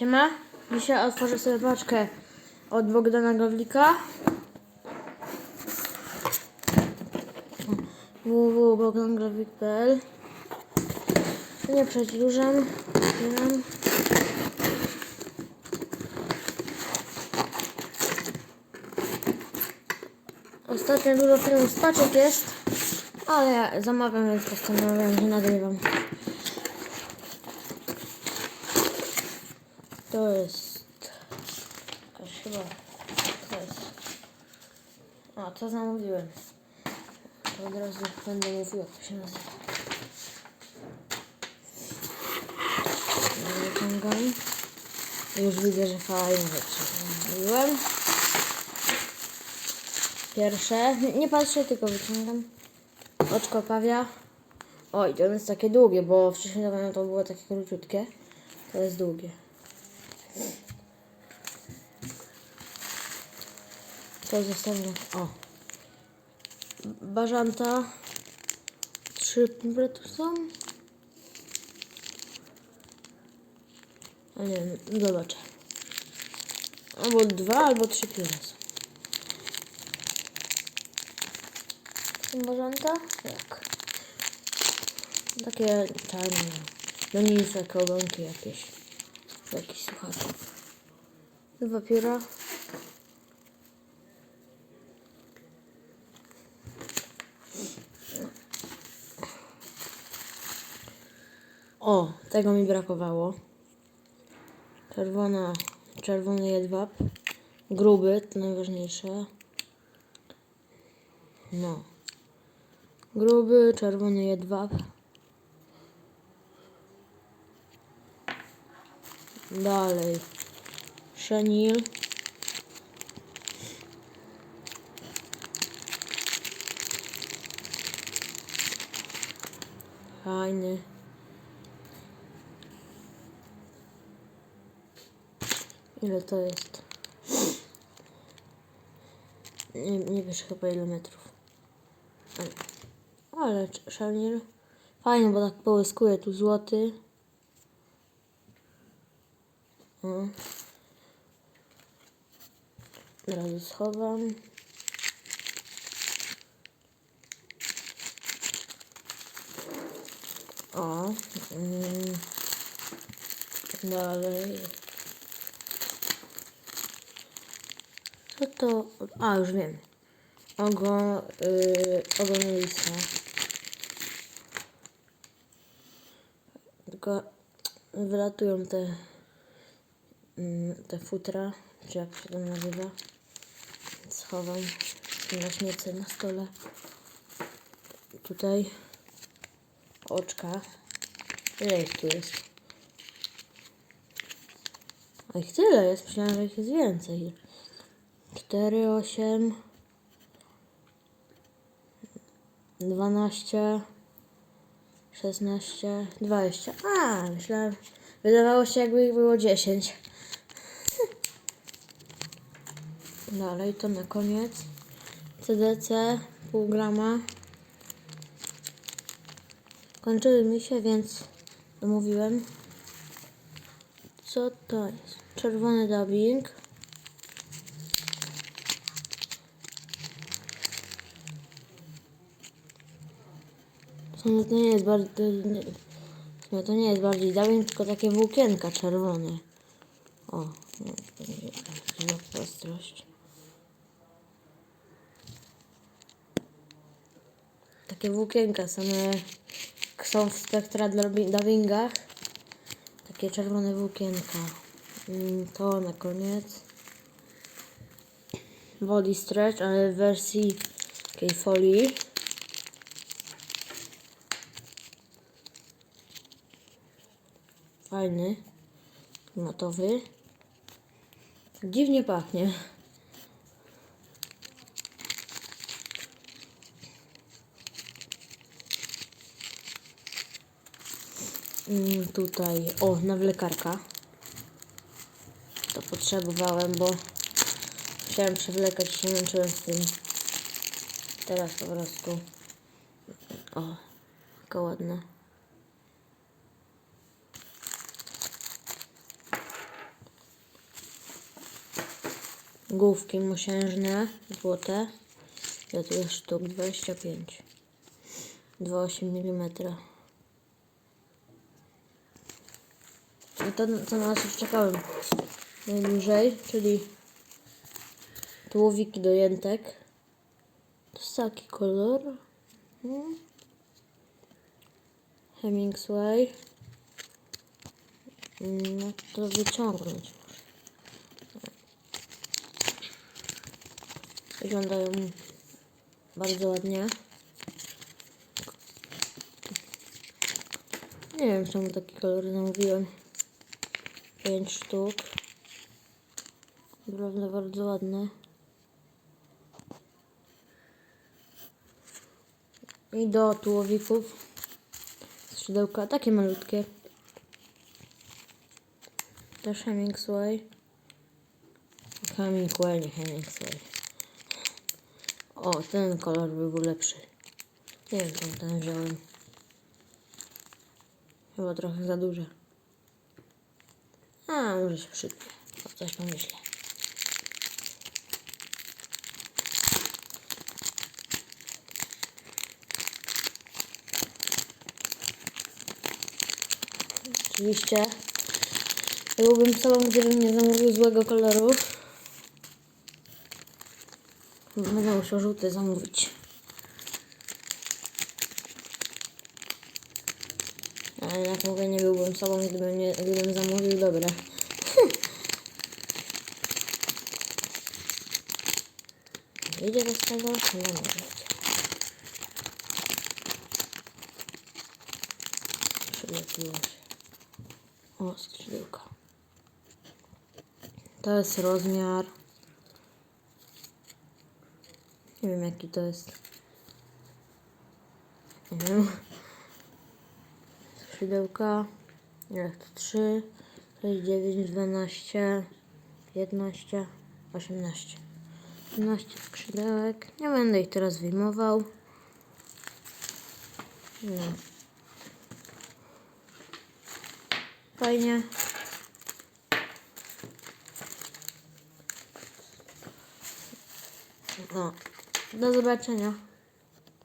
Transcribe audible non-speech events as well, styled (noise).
Siema, dzisiaj otworzę sobie paczkę od Bogdana Gawlika www.bogdangawlik.pl Nie przedłużam, otwieram. Ostatnio dużo filmów z paczek jest, ale ja zamawiam, więc postanowiłem, że nagrywam. To jest. Jakaś chyba. To jest. A, to zamówiłem. To od razu będę mówił, jak to się nazywa. Wyciągam. Już widzę, że fajne rzeczy zamówiłem. Pierwsze. Nie- patrzę, tylko wyciągam. Oczko pawia. Oj, to jest takie długie, bo wcześniej to było takie króciutkie. To jest długie. To zostawiam. O. Bażanta. Trzy pumple tu są. A nie wiem, zobaczę. Albo dwa, albo trzy pióra są. Bażanta? Jak? Takie czarne. No nie jest takie ogonki jakieś. Jakiś słuchawków. Dwa pióra. O, tego mi brakowało. Czerwona, czerwony jedwab. Gruby, to najważniejsze. No. Gruby, czerwony jedwab. Dalej. Chenil. Fajny. Ile to jest? Nie, nie wiesz chyba ile metrów. Ale, szalnir. Fajnie, bo tak połyskuje tu złoty. O. Od razu schowam. O. Mm. Dalej. Co to? A, już wiem. Ogo, yy, ogon lisa. Tylko wylatują te, mm, te futra, czy jak się to nazywa. Schowam na śmiece na stole. Tutaj oczka. Ile ich tu jest? A ich tyle jest, myślałem, że ich jest więcej. 4, 8, 12, 16, 20. A, myślałem, wydawało się jakby ich było 10. (laughs) Dalej to na koniec. CDC, pół grama. Kończyły mi się, więc domówiłem. Co to jest? Czerwony dubbing. To nie jest bardziej. W sumie to nie jest bardziej dubbing, tylko takie włókienka czerwone. O, to nie za ostrość. Takie włókienka same są w spektra dubi- dubbingach. Takie czerwone włókienka. Mm, To na koniec. Body stretch, ale w wersji takiej folii. Fajny. Matowy. Dziwnie pachnie. Mm, tutaj, o, nawlekarka. To potrzebowałem, bo chciałem przewlekać się męczyłem z tym. Teraz po prostu. O, jaka ładna. Główki mosiężne, złote. Ile tu jest sztuk? 25. 2,8 mm. I to, co na nas już czekałem najdłużej, czyli tułowiki do jętek. To jest taki kolor. Hmm. Hemingsway. No to wyciągnąć Wyglądają bardzo ładnie. Nie wiem czemu taki kolor zamówiłem. 5 sztuk. Naprawdę bardzo ładne. I do tułowików skrzydełka takie malutkie. Też Hemingway. Hemingway, nie Hemingway. O, ten kolor by był lepszy. Nie wiem, czemu ten wziąłem. Chyba trochę za duże. A, może się przytnie. O, coś pomyślę. Oczywiście byłbym sobą, gdybym nie zamówił złego koloru. Będę musiał żółty zamówić. Ale jak mówię, nie byłbym sobą, gdybym, nie, gdybym zamówił dobre. (laughs) Wyjdzie bez tego? Nie wyjdzie. Przylepiło się. O, skrzydełka. To jest rozmiar. Nie wiem jaki to jest. Nie wiem. Skrzydełka. Jak to 3, 6, 9, 12, 15, 18. 18 skrzydełek. Nie będę ich teraz wyjmował. No. Fajnie. No. Do zobaczenia.